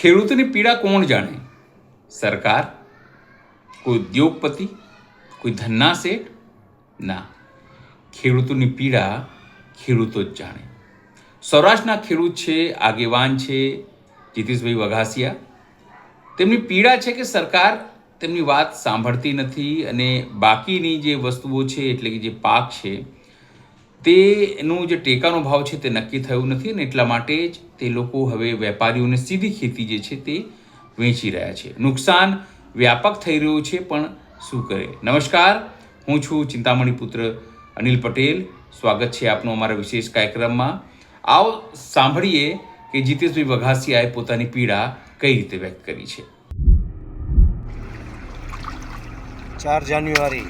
ખેડૂતની પીડા કોણ જાણે? સરકાર? કોઈ ઉદ્યોગપતિ? કોઈ ધન્ના શેઠ? ના. ખેડૂતોની પીડા ખેડૂતો જ જાણે. સૌરાષ્ટ્રના ખેડૂત છે, આગેવાન છે, જીતેશભાઈ વઘાસિયા. તેમની પીડા છે કે સરકાર તેમની વાત સાંભળતી નથી અને બાકીની જે વસ્તુઓ છે, એટલે કે જે પાક છે તેનું જે ટેકાનો ભાવ છે તે નક્કી થયું નથી અને એટલા માટે જ તે લોકો હવે વેપારીઓને સીધી ખેતી જે છે તે વેચી રહ્યા છે. નુકસાન વ્યાપક થઈ રહ્યું છે, પણ શું કરે? નમસ્કાર, હું છું ચિંતામણી પુત્ર અનિલ પટેલ. સ્વાગત છે આપનું અમારા વિશેષ કાર્યક્રમમાં. આવો સાંભળીએ કે જીતેશભાઈ વઘાસિયાએ પોતાની પીડા કઈ રીતે વ્યક્ત કરી છે. ચાર જાન્યુઆરી.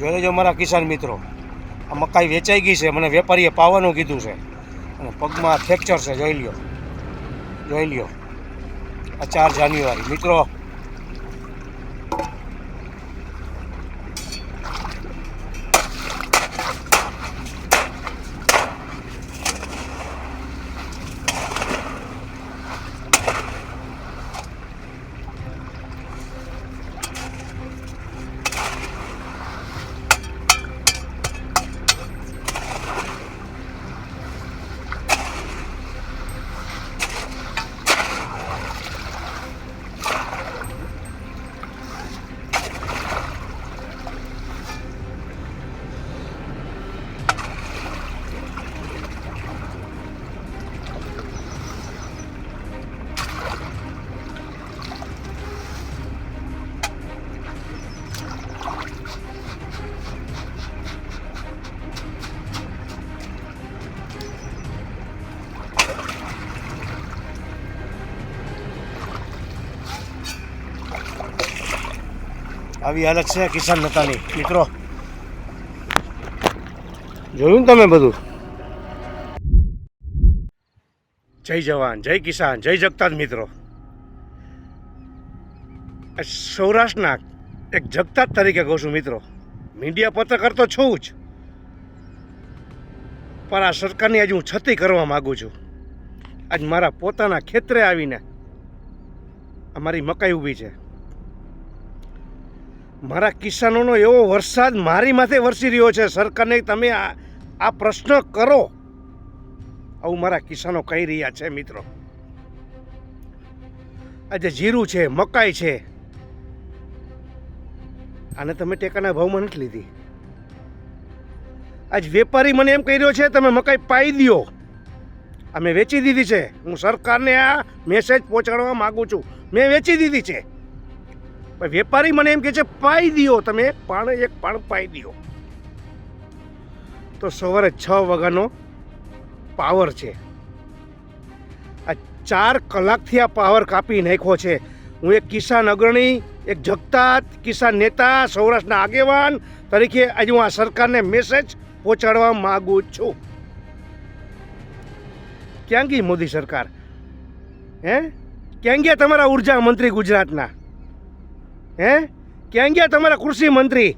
જોઈ લેજો અમારા કિસાન મિત્રો. આ મકાઈ વેચાઈ ગઈ છે, મને વેપારીએ પાવાનું કીધું છે. અને પગમાં ફ્રેક્ચર છે, જોઈ લ્યો. જોઈ લ્યો. આ ચાર જાન્યુઆરી. મિત્રો આવી હાલત છે કિસાન નેતાની. મિત્રો, જોયું તમે બધું? જય જવાન, જય કિસાન, જય જગતાજ મિત્રો. સૌરાષ્ટ્રના એક જગતાજ તરીકે કહું છું મિત્રો, મીડિયા પત્રકાર તો છું જ. પણ આ સરકારની આજે હું છતી કરવા માગું છું. આજ મારા પોતાના ખેતરે આવીને આ મારી મકાઈ ઊભી છે. મારા કિસાનોનો એવો વરસાદ મારી માથે વરસી રહ્યો છે. સરકારને તમે આ આ પ્રશ્ન કરો. આવું મારા કિસાનો કહી રહ્યા છે મિત્રો. આજે જીરું છે, મકાઈ છે. આને તમે ટેકાના ભાવમાં નથી લીધી. આજ વેપારી મને એમ કહી રહ્યો છે, તમે મકાઈ પાઈ દ્યો. અમે વેચી દીધી છે. હું સરકારને આ મેસેજ પહોંચાડવા માગું છું. મેં વેચી દીધી છે. વેપારી મને એમ કહે છે, પાઈ દ્યો તમે, પાણ એક પાણ પાઈ દ્યો. તો સવારે છ વાગ્યાનો પાવર છે. આ ચાર કલાકથી આ પાવર કાપી નાખ્યો છે. હું એક કિસાન અગ્રણી, એક જગતાત, કિસાન નેતા, સૌરાષ્ટ્રના આગેવાન તરીકે આજે હું આ સરકારને મેસેજ પહોંચાડવા માગું છું. ક્યાં ગઈ મોદી સરકાર? હે? ક્યાં ગયા તમારા ઊર્જા મંત્રી ગુજરાતના? હે? ક્યાં ગયા તમારા કૃષિ મંત્રી?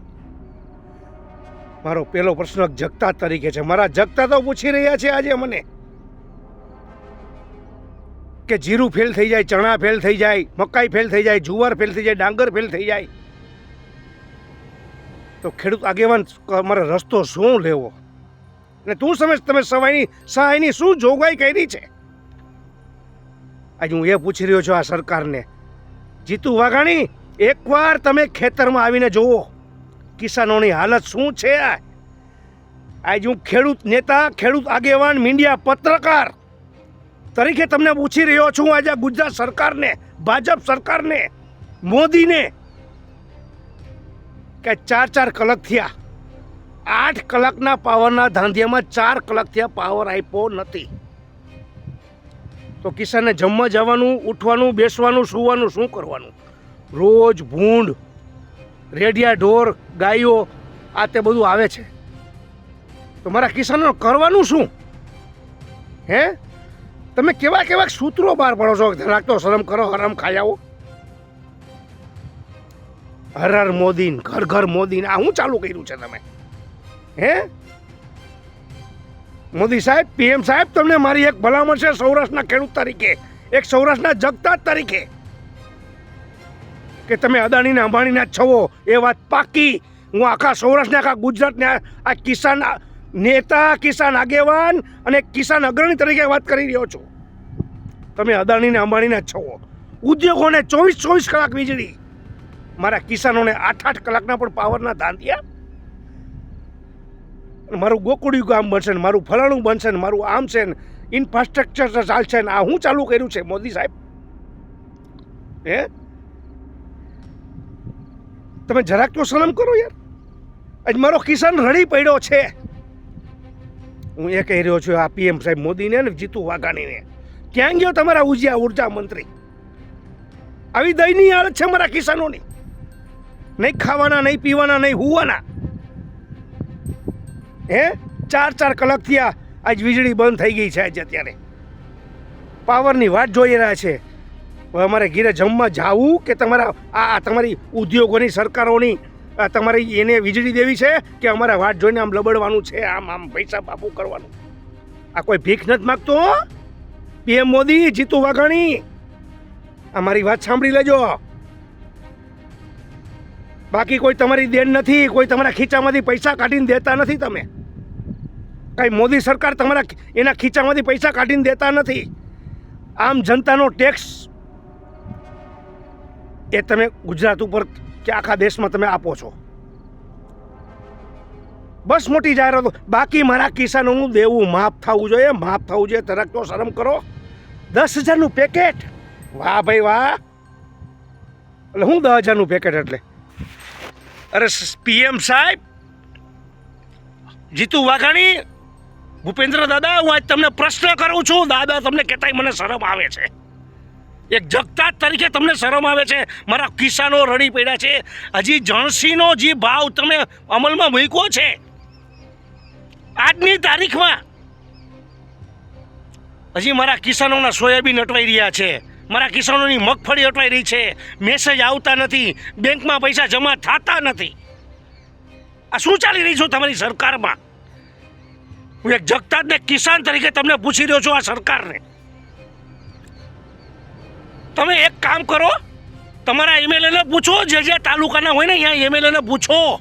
મારો પહેલો પ્રશ્ન જગતા તરીકે છે. મારા જગતા તો પૂછી રહ્યા છે આજે મને. કે જીરું ફેલ થઈ જાય, ચણા ફેલ થઈ જાય, મકાઈ ફેલ થઈ જાય, જુવાર ફેલ થઈ જાય, ડાંગર ફેલ થઈ જાય. તો ખેડૂત આગેવાન મારે રસ્તો શું લેવો? અને તું સમજ, તમે સવાયની સહાયની શું જોગવાઈ કરી છે? આજે હું એ પૂછી રહ્યો છું આ સરકારને. જીતુ વાઘાણી એકવાર તમે ખેતરમાં આવીને જુઓ, કિસાનોની હાલત શું છે આજે હું ખેડૂત નેતા, ખેડૂત આગેવાન, મીડિયા પત્રકાર તરીકે તમને પૂછી રહ્યો છું, આજે ગુજરાત સરકારને, ભાજપ સરકારને, મોદીને કે ચાર ચાર કલાક થયા. આઠ કલાકના પાવરના ધાંધિયામાં ચાર કલાક થયા પાવર આપ્યો નથી. તો કિસાનને જમવા જવાનું, ઉઠવાનું, બેસવાનું, સૂવાનું, શું કરવાનું? રોજ ભૂંડ રેડિયા ઢોર, ગાયો, આ તે બધું આવે છે. તો મારા કિસાનો કરવાનું શું? હે? તમે કેવા કેવા સૂત્રો બહાર પાડો છો? રાખતો શરમ કરો, હરમ આવો. હર હર મોદીન, ઘર ઘર મોદીન, આ હું ચાલુ કર્યું છે તમે? હે? મોદી સાહેબ, પીએમ સાહેબ, તમને મારી એક ભલામણ છે સૌરાષ્ટ્રના ખેડૂત તરીકે. એક સૌરાષ્ટ્રના જગતા તરીકે. કે તમે અદાણીના અંબાણીના જ છો એ વાત પાકી. હું આખા સૌરાષ્ટ્રને, આખા ગુજરાતને, આ- કિસાન નેતા, કિસાન આગેવાન અને કિસાન અગ્રણી તરીકે વાત કરી રહ્યો છું. તમે અદાણીને, અંબાણીના જ છો ઉદ્યોગોને ચોવીસ ચોવીસ કલાક વીજળી. મારા કિસાનોને આઠ આઠ કલાકના પણ પાવરના ધાંધિયા મારું ગોકુડિયું ગામ બનશે ને, મારું ફલાણું બનશે ને, મારું આમ છે ને ઇન્ફ્રાસ્ટ્રક્ચર ચાલશે ને, આ હું ચાલુ કર્યું છે, મોદી સાહેબ. હે? તમે જરાક તો સલમ કરો યાર. આજ મારો કિસાન રડી પડ્યો છે. હું એ કહી રહ્યો છું, આ પીએમ સાહેબ મોદીને ને જીતુ વાઘાણીને. ક્યાં ગયો તમારા ઊર્જા ઊર્જા મંત્રી? આવી દયનીય હાલત છે મારા કિસાનોની. નહીં ખાવાના, નહીં પીવાના, નહીં હુવાના. હે? ચાર ચાર કલાક થયા આજ વીજળી બંધ થઈ ગઈ છે આજે અત્યારે. પાવરની વાત જોઈ રહ્યા છે. અમારે ઘીરે જમવા જાવું કે તમારા આ તમારી ઉદ્યોગોની સરકારોની તમારી એને વીજળી દેવી છે કે અમારે વાટ જોઈને આમ લબડવાનું છે, આમ આમ પૈસા બાપુ કરવાનું? આ કોઈ ભીખ નથી માગતો પીએમ મોદી, જીતુ વાઘાણી આ મારી વાત સાંભળી લેજો. બાકી કોઈ તમારી દેન નથી, કોઈ તમારા ખીચામાંથી પૈસા કાઢીને દેતા નથી તમે. કઈ મોદી સરકાર તમારા એના ખીચામાંથી પૈસા કાઢીને દેતા નથી. આમ જનતાનો ટેક્સ એ તમે ગુજરાત ઉપર કે આખા દેશમાં તમે આપો છો. બસ મોટી જાહેરાતો. બાકી મારા કિસાનોનું દેવું માફ થવું જોઈએ, માફ થવું જોઈએ તરક તો શરમ કરો. દસ હજારનું પેકેટ. વાહ ભાઈ વાહ. એટલે હું દસ હજારનું પેકેટ એટલે. અરે પીએમ સાહેબ, જીતુ વાઘાણી, ભૂપેન્દ્ર દાદા, હું આજ તમને પ્રશ્ન કરું છું. દાદા, તમને કહેતાય મને શરમ આવે છે. એક જગતા તરીકે તમને શરમ આવે છે. મારા કિસાનો રડી પડ્યા છે. હજી જણસીનો જે ભાવ તમે અમલમાં મૂક્યો છે, આજની તારીખમાં હજી મારા કિસાનોના સોયાબીન અટવાઈ રહ્યા છે. મારા કિસાનોની મગફળી અટવાઈ રહી છે. મેસેજ આવતા નથી. બેંકમાં પૈસા જમા થતા નથી. આ શું ચાલી રહી છું તમારી સરકારમાં? હું એક જગતાજને કિસાન તરીકે તમને પૂછી રહ્યો છું આ સરકારને. તમે એક કામ કરો. તમારા એમએલએને પૂછો, જે જે તાલુકાના હોય ને, અહીંયા એમએલએને પૂછો.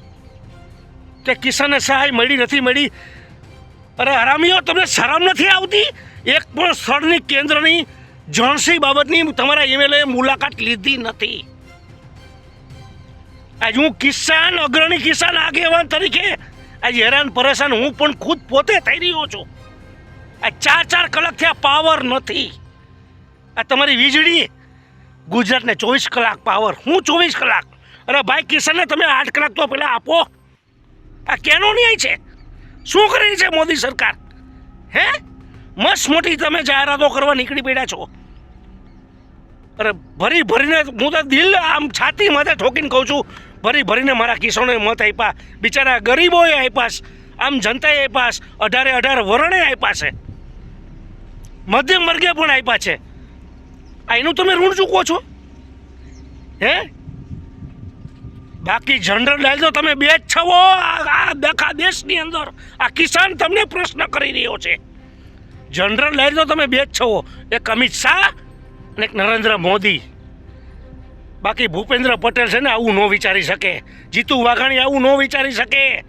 કે કિસાનને સહાય મળી, નથી મળી. અરે હરામીઓ, તમને શરમ નથી આવતી? એક પણ સ્થળની કેન્દ્રની જણસી બાબતની તમારા એમએલએ મુલાકાત લીધી નથી. આજ હું કિસાન, અગ્રણી કિસાન આગેવાન તરીકે આજે હેરાન પરેશાન હું પણ ખુદ પોતે થઈ રહ્યો છું. આ ચાર ચાર કલાકથી આ પાવર નથી. આ તમારી વીજળી ગુજરાતને ચોવીસ કલાક પાવર હું ચોવીસ કલાક. અરે ભાઈ, કિશનને તમે આઠ કલાક તો પહેલાં આપો. આ કેનો ન્યાય છે? શું કરી છે મોદી સરકાર? હે? મસ્ત મોટી તમે જાહેરાતો કરવા નીકળી પડ્યા છો. અરે ભરી ભરીને હું તો દિલ આમ છાતી માથે ઠોકીને કહું છું, ભરી ભરીને મારા કિસાનોએ મત આપ્યા. બિચારા ગરીબોએ આપ્યા. આમ જનતાએ આપ્યા અઢારે અઢાર વરણે આપ્યા છે. મધ્યમ વર્ગે પણ આપ્યા છે. આ એનું તમે ઋણ ચૂકવો છો? હે? બાકી જનરલ ડાયલ તો તમે બે જ છવો આ આખા દેશની અંદર. આ કિસાન તમને પ્રશ્ન કરી રહ્યો છે. જનરલ ડાયલ તો તમે બે જ છવો એક અમિત શાહ અને એક નરેન્દ્ર મોદી. બાકી ભૂપેન્દ્ર પટેલ છે ને આવું ન વિચારી શકે. જીતુ વાઘાણી આવું ન વિચારી શકે.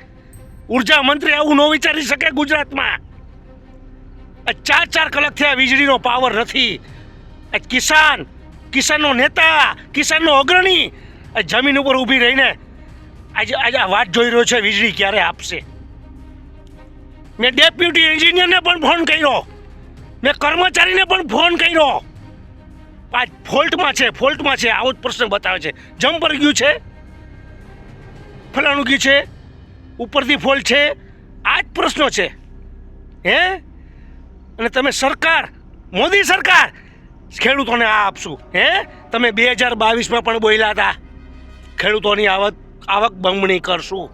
ઊર્જા મંત્રી આવું ન વિચારી શકે ગુજરાતમાં. ચાર ચાર કલાકથી આ વીજળીનો પાવર નથી. કિસાન, કિસાનનો નેતા, કિસાનનો અગ્રણી જમીન ઉપર ઊભી રહીને આજે આજે આ વાત જોઈ રહ્યો છે, વીજળી ક્યારે આપશે? મેં ડેપ્યુટી એન્જિનિયરને પણ ફોન કર્યો. મેં કર્મચારીને પણ ફોન કર્યો. આ ફોલ્ટમાં છે ફોલ્ટમાં છે, આવો જ પ્રશ્ન બતાવે છે. જમ્પર ગયું છે? ફલાણું ગયું છે? ઉપરથી ફોલ્ટ છે? આ જ પ્રશ્નો છે. હે? અને તમે સરકાર, મોદી સરકાર ખેડૂતોને આ આપશું, હે? તમે બે હજાર બાવીસમાં પણ બોલ્યા હતા. ખેડૂતોની આવક આવક બમણી કરશું.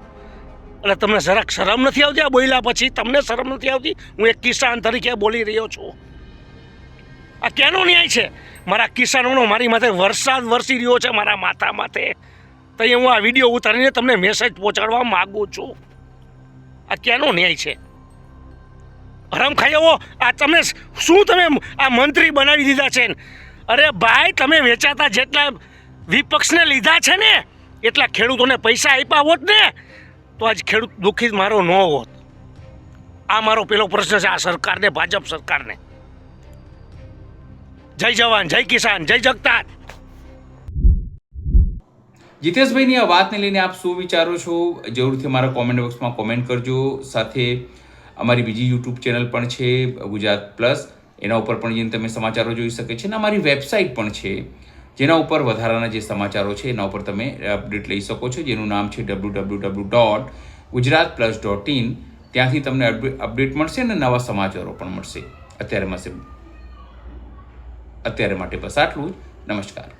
એટલે તમને જરાક શરમ નથી આવતી આ બોલ્યા પછી? તમને શરમ નથી આવતી? હું એક કિસાન તરીકે બોલી રહ્યો છું. આ કેનો ન્યાય છે? મારા કિસાનોનો મારી માથે વરસાદ વરસી રહ્યો છે મારા માથા માથે. તો હું આ વીડિયો ઉતારીને તમને મેસેજ પહોંચાડવા માગું છું. આ કેનો ન્યાય છે? ખાઈ આવો. આ તમે શું તમે આ મંત્રી બનાવી દીધા છે? અરે ભાઈ, તમે વેચાતા જેટલા વિપક્ષને લીધા છે ને, એટલા ખેડૂતોને પૈસા આપ્યા હોત ને, તો આજ ખેડૂત દુઃખી મારો ન હોત. આ મારો પેલો પ્રશ્ન છે, આ સરકારને, ભાજપ સરકારને. જય જવાન, જય કિસાન, જય જગતાર જીતેશભાઈની આ વાતને લઈને આપ શું વિચારો છો? જરૂરથી મારા કોમેન્ટ બોક્સમાં કોમેન્ટ કરજો. સાથે અમારી બીજી યુટ્યુબ ચેનલ પણ છે, ગુજરાત પ્લસ. એના ઉપર પણ જઈને તમે સમાચારો જોઈ શકે છે અને અમારી વેબસાઇટ પણ છે. જેના ઉપર વધારાના જે સમાચારો છે, એના ઉપર તમે અપડેટ લઈ શકો છો. જેનું નામ છે W W W dot Gujarat plus dot in ત્યાંથી તમને અપડેટ મળશે અને નવા સમાચારો પણ મળશે અત્યારે મળશે. અત્યારે માટે બસ આટલું જ. નમસ્કાર.